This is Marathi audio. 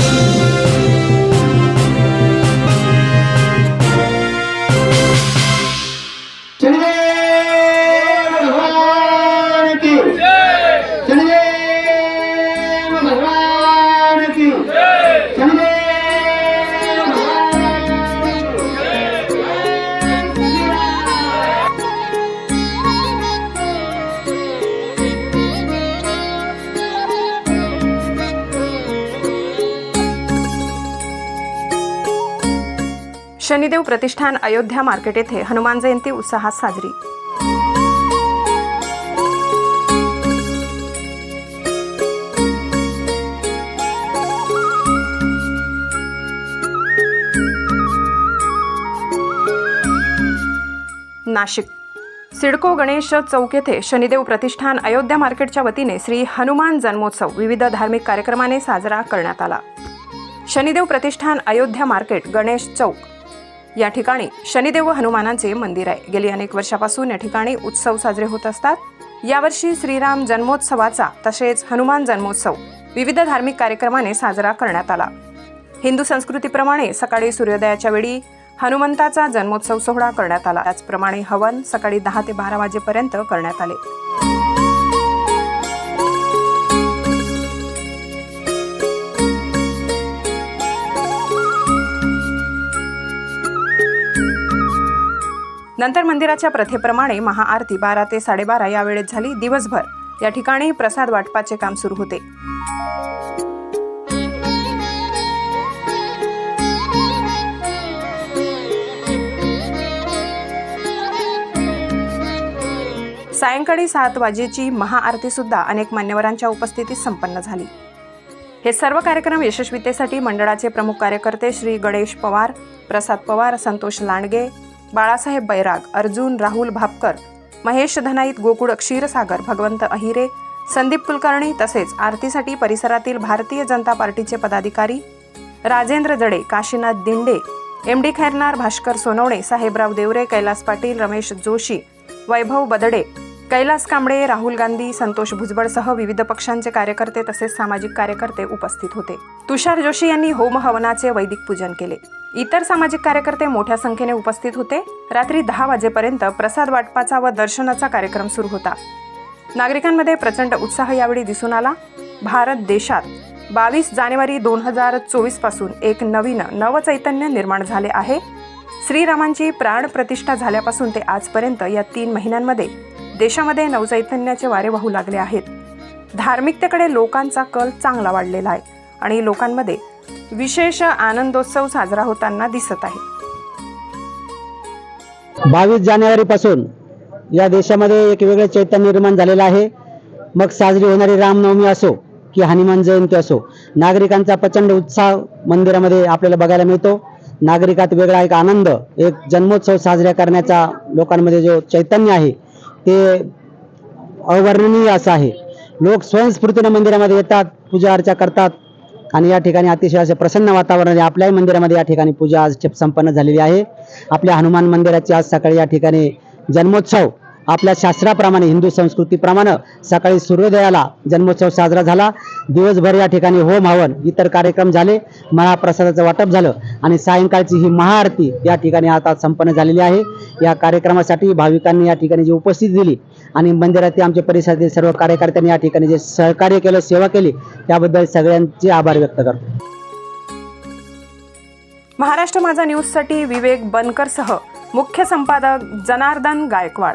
शनिदेव शनिदेव प्रतिष्ठान अयोध्या मार्केट येथे हनुमान जयंती उत्साहात साजरी. नाशिक. सिडको गणेश चौक येथे शनिदेव प्रतिष्ठान अयोध्या मार्केटच्या वतीने श्री हनुमान जन्मोत्सव विविध धार्मिक कार्यक्रमाने साजरा करण्यात आला. शनिदेव प्रतिष्ठान अयोध्या मार्केट गणेश चौक. या ठिकाणी शनिदेव व हनुमानांचे मंदिर आहे. गेली अनेक वर्षापासून या ठिकाणी उत्सव साजरे होत असतात. यावर्षी श्रीराम जन्मोत्सवाचा तसेच हनुमान जन्मोत्सव विविध धार्मिक कार्यक्रमाने साजरा करण्यात आला. हिंदू संस्कृतीप्रमाणे सकाळी सूर्योदयाच्या वेळी हनुमंताचा जन्मोत्सव सोहळा करण्यात आला. त्याचप्रमाणे हवन सकाळी दहा ते बारा वाजेपर्यंत करण्यात आले. नंतर मंदिराच्या प्रथेप्रमाणे महाआरती बारा ते साडेबारा या वेळेत झाली दिवसभर. या ठिकाणी प्रसाद वाटपाचे काम सुरू होते. सायंकाळी सात वाजेची महाआरती सुद्धा अनेक मान्यवरांच्या उपस्थितीत संपन्न झाली. हे सर्व कार्यक्रम यशस्वीतेसाठी मंडळाचे प्रमुख कार्यकर्ते श्री गणेश पवार प्रसाद पवार संतोष लांडगे बाळासाहेब बैराग अर्जुन राहुल भापकर महेश धनाईत गोकुळ क्षीरसागर भगवंत अहिरे संदीप कुलकर्णी तसेच आरतीसाठी परिसरातील भारतीय जनता पार्टीचे पदाधिकारी राजेंद्र जडे काशीनाथ दिंडे एम डी खैरनार भास्कर सोनवणे साहेबराव देवरे कैलास पाटील रमेश जोशी वैभव बदडे कैलास कांबळे राहुल गांधी संतोष भुजबळसह विविध पक्षांचे कार्यकर्ते तसेच सामाजिक कार्यकर्ते उपस्थित होते. तुषार जोशी यांनी होम हवनाचे वैदिक पूजन केले. इतर सामाजिक कार्यकर्ते मोठ्या संख्येने उपस्थित होते. रात्री दहा वाजेपर्यंत प्रसाद वाटपाचा व दर्शनाचा कार्यक्रम सुरू होता. नागरिकांमध्ये प्रचंड उत्साह यावेळी दिसून आला. भारत देशात बावीस जानेवारी दोन हजार चोवीसपासून एक नवीन नवचैतन्य निर्माण झाले आहे. श्रीरामांची प्राण प्रतिष्ठा झाल्यापासून ते आजपर्यंत या तीन महिन्यांमध्ये देशामध्ये नवचैतन्याचे वारे वाहू लागले आहेत. धार्मिकतेकडे लोकांचा कल चांगला वाढलेला आहे आणि लोकांमध्ये विशेष आनंदोत्सव साजरा होताना दिसत आहे. बावीस जानेवारीपासून या देशामध्ये एक वेगळे चैतन्य निर्माण झालेलं आहे. मग साजरी होणारी रामनवमी असो की हनुमान जयंती असो नागरिकांचा प्रचंड उत्साह मंदिरामध्ये आपल्याला बघायला मिळतो. नागरिकात वेगळा एक आनंद एक जन्मोत्सव साजरा करण्याचा लोकांमध्ये जो चैतन्य आहे ते अवर्णनीय असं आहे. लोक स्वयंस्फूर्तीने मंदिरामध्ये येतात पूजा अर्चा करतात आणि या ठिकाणी अतिशय असे प्रसन्न वातावरण आहे. आपल्याही मंदिरामध्ये या ठिकाणी पूजा आज संपन्न झालेली आहे. आपल्या हनुमान मंदिराची आज सकाळी या ठिकाणी जन्मोत्सव आपल्या शास्त्राप्रमाणे हिंदू संस्कृतीप्रमाणे सकाळी सूर्योदयाला जन्मोत्सव साजरा झाला. दिवसभर या ठिकाणी होम हवन इतर कार्यक्रम झाले. महाप्रसादाचं वाटप झालं आणि सायंकाळची ही महाआरती या ठिकाणी आता संपन्न झालेली आहे. या कार्यक्रमासाठी भाविकांनी या ठिकाणी जी उपस्थिती दिली आणि मंदिरातील आमच्या परिसरातील सर्व कार्यकर्त्यांनी या ठिकाणी जे सहकार्य केलं सेवा केली त्याबद्दल सगळ्यांचे आभार व्यक्त करतो. महाराष्ट्र माझा न्यूजसाठी विवेक बनकरसह मुख्य संपादक जनार्दन गायकवाड.